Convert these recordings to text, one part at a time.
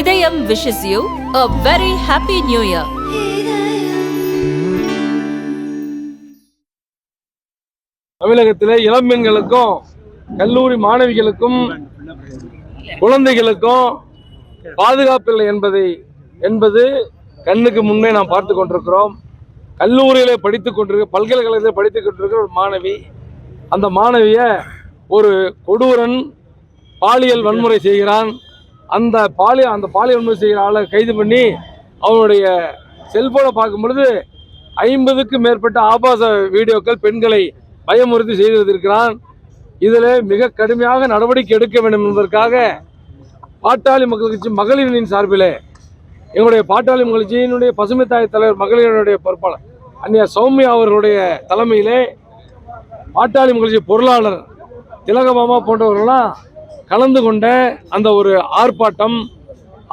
இதயம் wishes you a very happy new year. தமிழகத்திலே இளம்பெண்களுக்கும் கல்லூரி மாணவிகளுக்கும் குழந்தைகளுக்கும் பாதுகாப்பில்லை என்பதை என்பது கண்ணுக்கு முன்னே நாம் பார்த்து கொண்டிருக்கிறோம். கல்லூரியிலே படித்துக் கொண்டிருக்க பல்கலைக்கழகத்தில் படித்துக் கொண்டிருக்கிற ஒரு மாணவி அந்த மாணவியை ஒரு கொடூரன் பாலியல் வன்முறை செய்கிறான். அந்த பாலியல் அந்த பாலியல் வன்முறை செய்கிற ஆளை கைது பண்ணி அவனுடைய செல்போனை பார்க்கும் பொழுது ஐம்பதுக்கு மேற்பட்ட ஆபாச வீடியோக்கள் பெண்களை பயமுறுத்தி செய்து வந்திருக்கிறான் இதில் மிக கடுமையாக நடவடிக்கை எடுக்க வேண்டும் என்பதற்காக பாட்டாளி மக்கள் கட்சி மகளிரின் சார்பில் எங்களுடைய பாட்டாளி மக்கள் கட்சியினுடைய பசுமை தாய் தலைவர் மகளிரினுடைய பொறுப்பாளர் அந்நிய சௌமியா அவர்களுடைய தலைமையிலே பாட்டாளி மக்கள் கட்சி பொருளாளர் திலகபாமா போன்றவர்கள்லாம் கலந்து கொண்ட அந்த ஒரு ஆர்ப்பாட்டம்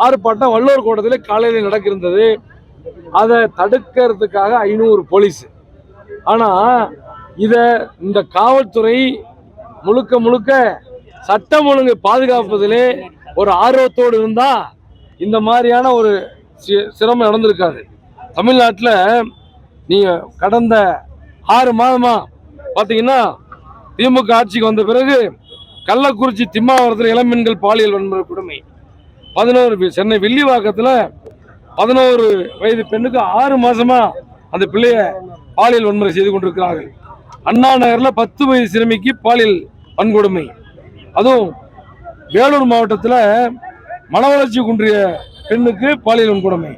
ஆர்ப்பாட்டம் வள்ளுவர் கோட்டத்தில் காலையில் நடக்கிருந்தது அதை தடுக்கிறதுக்காக ஐநூறு போலீஸ். ஆனால் இதை இந்த காவல்துறை முழுக்க முழுக்க சட்டம் ஒழுங்கு பாதுகாப்பதிலே ஒரு ஆர்வத்தோடு இருந்தால் இந்த மாதிரியான ஒரு சிரமம் நடந்திருக்காது. தமிழ்நாட்டில் நீங்கள் கடந்த ஆறு மாதமாக பார்த்தீங்கன்னா திமுக ஆட்சிக்கு வந்த பிறகு கள்ளக்குறிச்சி திம்மாவரத்தில் இளம்பெண்கள் பாலியல் வன்முறை கொடுமை. பதினோரு சென்னை வில்லிவாக்கத்தில் பதினோரு வயது பெண்ணுக்கு ஆறு மாசமா அந்த பிள்ளைய பாலியல் வன்முறை செய்து கொண்டிருக்கிறார்கள். அண்ணா நகரில் பத்து வயது சிறுமிக்கு பாலியல் வன்கொடுமை. அதுவும் வேலூர் மாவட்டத்தில் மனவளர்ச்சி குன்றிய பெண்ணுக்கு பாலியல் வன்கொடுமை.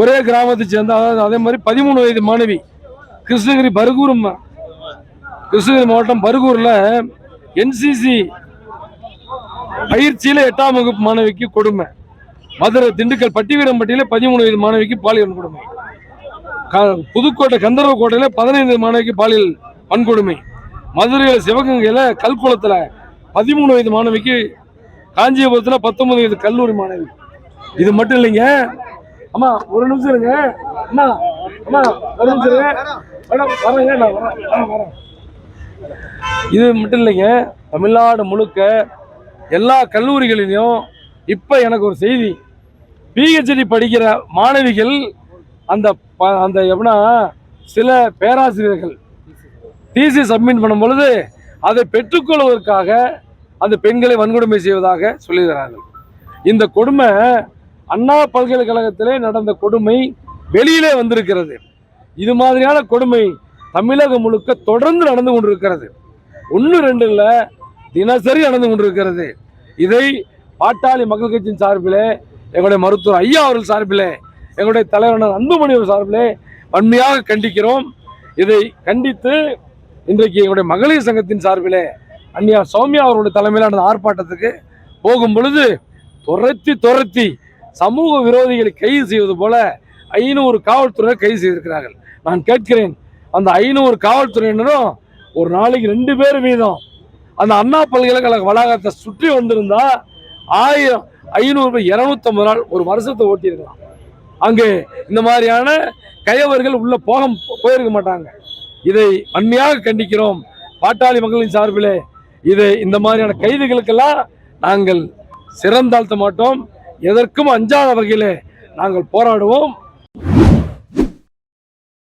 ஒரே கிராமத்தை சேர்ந்த அதாவது அதே மாதிரி பதிமூணு வயது மாணவி கிருஷ்ணகிரி பருகூர் கிருஷ்ணகிரி மாவட்டம் பருகூரில் என்சிசி பயிற்சியில எட்டாம் வகுப்பு மாணவிக்கு கொடுமை. மதுரை திண்டுக்கல் பட்டிவீரம்பட்டியில பதிமூணு வயது மாணவிக்கு பாலியல் கொடுமை. புதுக்கோட்டை கந்தர்வ கோட்டையில பதினைந்து மாணவிக்கு பாலியல் வன்கொடுமை. மதுரையில் சிவகங்கையில கல்குளத்துல பதிமூணு வயது மாணவிக்கு காஞ்சிபுரத்துல பத்தொன்பது வயது கல்லூரி மாணவி. இது மட்டும் இல்லைங்க. அம்மா ஒரு நிமிஷம் இருங்க. அம்மா அம்மா ஒரு நிமிஷம் இருங்க. மேடம் வரேங்க நான் வரேன். வரேன், வரேன். இது மட்டும் இல்லைங்க தமிழ்நாடு முழுக்க எல்லா கல்லூரிகளிலையும் இப்போ எனக்கு ஒரு செய்தி. பிஹெச்டி படிக்கிற மாணவிகள் அந்த ப- அந்த எப்படின்னா சில பேராசிரியர்கள் டிசி சப்மிட் பண்ணும் பொழுது அதை பெற்றுக்கொள்வதற்காக அந்த பெண்களை வன்கொடுமை செய்வதாக சொல்லுகிறார்கள் இந்த கொடுமை அண்ணா பல்கலைக்கழகத்திலே நடந்த கொடுமை வெளியிலே வந்திருக்கிறது. இது மாதிரியான கொடுமை தமிழகம் முழுக்க தொடர்ந்து நடந்து கொண்டிருக்கிறது. ஒன்று ரெண்டு இல்லை தினசரி நடந்து கொண்டிருக்கிறது. இதை பாட்டாளி மக்கள் கட்சியின் சார்பிலே எங்களுடைய மருத்துவர் ஐயா அவர்கள் சார்பிலே எங்களுடைய தலைவரான அன்புமணி அவர்கள் சார்பிலே வன்மையாக கண்டிக்கிறோம். இதை கண்டித்து இன்றைக்கு எங்களுடைய மகளிர் சங்கத்தின் சார்பிலே அன்னியா சௌமியா அவர்களுடைய தலைமையிலான ஆர்ப்பாட்டத்துக்கு போகும் பொழுது துரத்தி துரத்தி சமூக விரோதிகளை கைது செய்வது போல ஐநூறு காவல்துறையினர் கைது செய்திருக்கிறார்கள். நான் கேட்கிறேன் அந்த ஐநூறு காவல்துறையினரும் ஒரு நாளைக்கு ரெண்டு பேர் வீதம். அந்த அண்ணா பல்கலைக்கழக வளாகத்தை சுற்றி வந்திருந்தா ஆயிரம் ஐநூறு இரநூத்தம்பது நாள் ஒரு வருஷத்தை ஓட்டியிருக்கலாம். அங்கே இந்த மாதிரியான கயவர்கள் உள்ள போக போயிருக்க மாட்டாங்க. இதை வன்மையாக கண்டிக்கிறோம். பாட்டாளி மக்களின் சார்பிலே இதை இந்த மாதிரியான கைதுகளுக்கெல்லாம் நாங்கள் சிறந்தாழ்த்த மாட்டோம். எதற்கும் அஞ்சாத வகையிலே நாங்கள் போராடுவோம்.